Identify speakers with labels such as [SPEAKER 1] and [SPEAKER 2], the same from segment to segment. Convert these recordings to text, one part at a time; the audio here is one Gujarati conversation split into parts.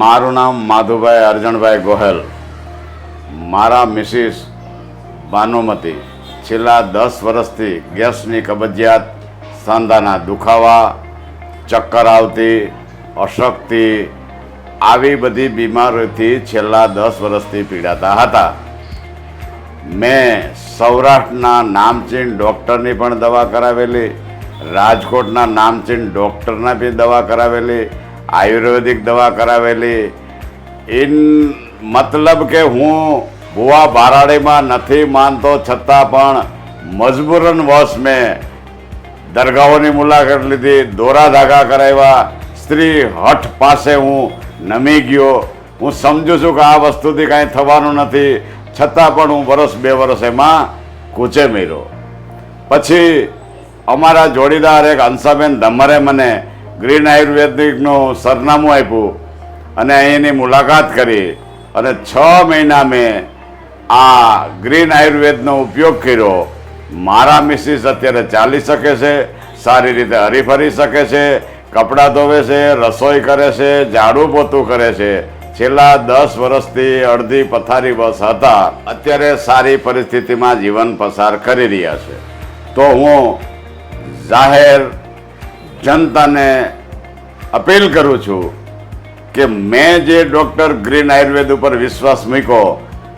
[SPEAKER 1] મારું નામ માધુભાઈ અર્જણભાઈ ગોહેલ. મારા મિસિસ ભાનુમતી છેલ્લા દસ વર્ષથી ગેસની કબજિયાત, સાંધાના દુખાવા, ચક્કર આવતી, અશક્તિ, આવી બધી બીમારીઓથી છેલ્લા દસ વર્ષથી પીડાતા હતા. મેં સૌરાષ્ટ્રના નામચીન ડૉક્ટરની પણ દવા કરાવેલી, રાજકોટના નામચીન ડૉક્ટરના બી દવા કરાવેલી આયુર્વેદિક દવા કરાવેલી. ઇન મતલબ કે હું ભુવા ભારાડીમાં નથી માનતો, છતાં પણ મજબૂરન વશ મેં દરગાહોની મુલાકાત લીધી, દોરા ધાગા કરાવ્યા. સ્ત્રી હઠ પાસે હું નમી ગયો. હું સમજુ છું કે આ વસ્તુથી કાંઈ થવાનું નથી. છતાં પણ હું વરસ બે વરસ એમાં કૂચે મેર્યો પછી અમારા જોડીદાર એક હંસાબેન ધમરે મને ગ્રીન આયુર્વેદિકનું સરનામું આપ્યું અને અહીંની મુલાકાત કરી અને છ મહિના મેં આ ગ્રીન આયુર્વેદનો ઉપયોગ કર્યો. મારા મિસિસ અત્યારે ચાલી શકે છે, સારી રીતે હરીફરી શકે છે, કપડાં ધોવે છે, રસોઈ કરે છે, ઝાડુ પોતું કરે છે. છેલ્લા દસ વર્ષથી અડધી પથારી બસ હતા. અત્યારે સારી પરિસ્થિતિમાં જીવન પસાર કરી રહ્યા છે. તો હું જાહેર જનતાને અપીલ કરું છું કે મેં જે ડૉક્ટર ગ્રીન આયુર્વેદ ઉપર વિશ્વાસ મૂક્યો,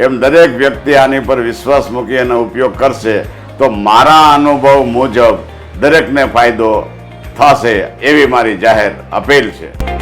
[SPEAKER 1] એમ દરેક વ્યક્તિ આની પર વિશ્વાસ મૂકી એનો ઉપયોગ કરશે, તો મારા અનુભવ મુજબ દરેકને ફાયદો થશે એવી મારી જાહેર અપીલ છે.